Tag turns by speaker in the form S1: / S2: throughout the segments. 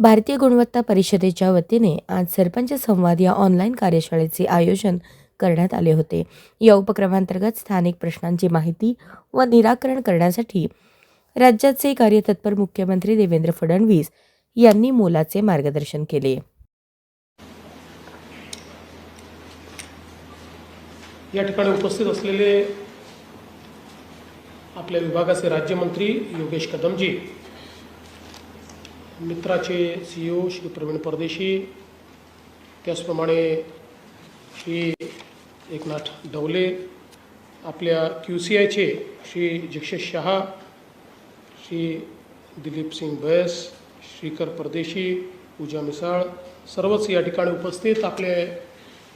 S1: भारतीय गुणवत्ता परिषदेच्या वतीने आज सरपंच संवाद या ऑनलाईन कार्यशाळेचे आयोजन करण्यात आले होते. या उपक्रमांतर्गत स्थानिक प्रश्नांची माहिती व निराकरण करण्यासाठी राज्याचे कार्यतत्पर मुख्यमंत्री देवेंद्र फडणवीस यांनी मोलाचे मार्गदर्शन केले.
S2: या ठिकाणी उपस्थित असलेले आपल्या विभागाचे राज्यमंत्री योगेश कदमजी मित्राचे सी ओ श्री प्रवीण परदेशी त्याचप्रमाणे श्री एकनाथ डवले आपल्या क्यू सी आयचे श्री जगशेष शहा श्री दिलीप सिंग बैस श्रीकर परदेशी पूजा मिसाळ सर्वच या ठिकाणी उपस्थित आपले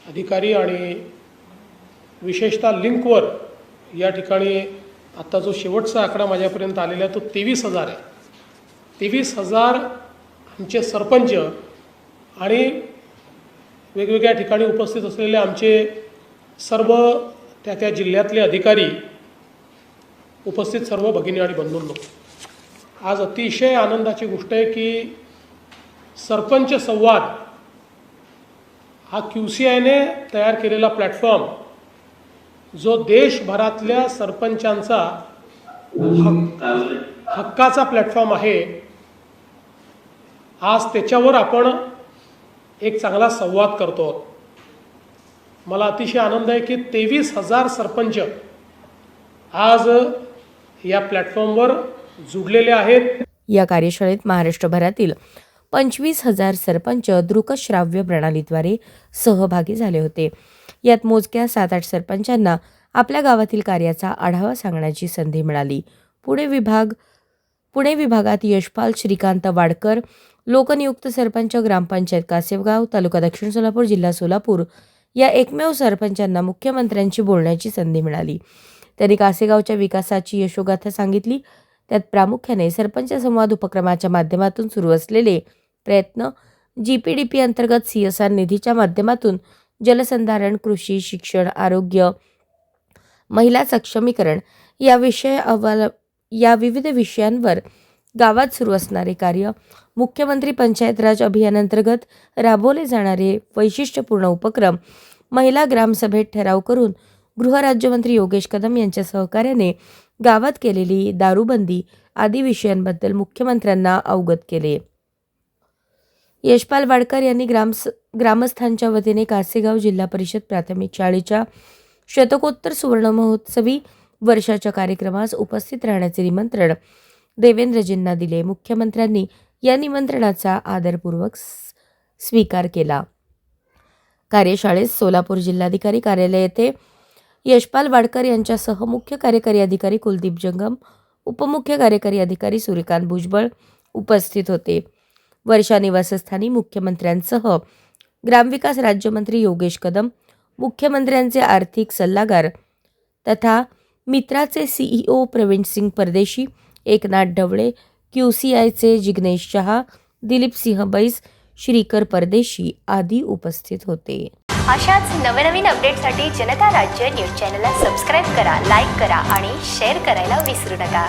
S2: अधिकारी आणि विशेषतः लिंकवर या ठिकाणी आत्ता जो शेवटचा आकडा माझ्यापर्यंत आलेला आहे तो तेवीस हजार आहे. तेवीस हजार आमचे सरपंच आणि वेगवेगळ्या ठिकाणी उपस्थित असलेले आमचे सर्व त्या त्या जिल्ह्यातले अधिकारी उपस्थित सर्व भगिनी आणि बंधूंनो. आज अतिशय आनंदाची गोष्ट आहे की सरपंच संवाद हा क्यू सी आयने तयार केलेला प्लॅटफॉर्म जो देशभरातल्या सरपंचांचा हक हक्काचा प्लॅटफॉर्म आहे. आज त्याच्यावर आपण एक चांगला संवाद करतो. आहोत. मला अतिशय आनंद आहे की तेवीस हजार सरपंच आज या प्लॅटफॉर्मवर जुडलेले आहेत.
S1: या कार्यशाळेत महाराष्ट्रभरातील पंचवीस हजार सरपंच दृकश्राव्य प्रणालीद्वारे सहभागी झाले होते. यात मोजक्या सात आठ सरपंचांना आपल्या गावातील कार्याचा आढावा सांगण्याची संधी मिळाली. पुणे विभाग पुणे विभागात यशपाल श्रीकांत वाडकर लोकनियुक्त सरपंच ग्रामपंचायत कासेवगाव तालुका दक्षिण सोलापूर जिल्हा सोलापूर या एकमेव सरपंचांना मुख्यमंत्र्यांची बोलण्याची संधी मिळाली. त्यांनी कासेगावच्या विकासाची यशोगाथा सांगितली. त्यात प्रामुख्याने सरपंच संवाद उपक्रमाच्या माध्यमातून सुरू असलेले प्रयत्न जी पी डी पी अंतर्गत सी एस आर निधीच्या माध्यमातून जलसंधारण कृषी शिक्षण आरोग्य महिला सक्षमीकरण या विषय अहवाल या विविध विषयांवर गावात सुरू असणारे कार्य मुख्यमंत्री पंचायत राज अभियानांतर्गत राबवले जाणारे वैशिष्ट्यपूर्ण उपक्रम महिला ग्रामसभेत ठराव करून गृहराज्यमंत्री योगेश कदम यांच्या सहकार्याने गावात केलेली दारूबंदी आदी विषयांबद्दल मुख्यमंत्र्यांना अवगत केले. यशपाल वाडकर यांनी ग्रामस ग्रामस्थांच्या वतीने कासेगाव जिल्हा परिषद प्राथमिक शाळेच्या शतकोत्तर सुवर्ण महोत्सवी वर्षाच्या कार्यक्रमास उपस्थित राहण्याचे निमंत्रण देवेंद्रजींना दिले. मुख्यमंत्र्यांनी या निमंत्रणाचा आदरपूर्वक स्वीकार केला. कार्यशाळेत सोलापूर जिल्हाधिकारी कार्यालय येथे यशपाल वाडकर यांच्यासह मुख्य कार्यकारी अधिकारी कुलदीप जंगम उपमुख्य कार्यकारी अधिकारी सूर्यकांत भुजबळ उपस्थित होते. वर्षा निवासस्थानी मुख्यमंत्र्यांसह ग्रामविकास राज्यमंत्री योगेश कदम मुख्यमंत्र्यांचे आर्थिक सल्लागार तथा मित्राचे CEO Pravin Singh Pardeshi Eknath Dhawale Q C आयचे जिग्नेश शहा दिलीप सिंह बैस श्रीकर परदेशी आदी उपस्थित होते.
S3: अशाच नवनवीन अपडेटसाठी जनता राज्य न्यूज चॅनलला सबस्क्राईब करा लाईक करा आणि शेअर करायला विसरू नका.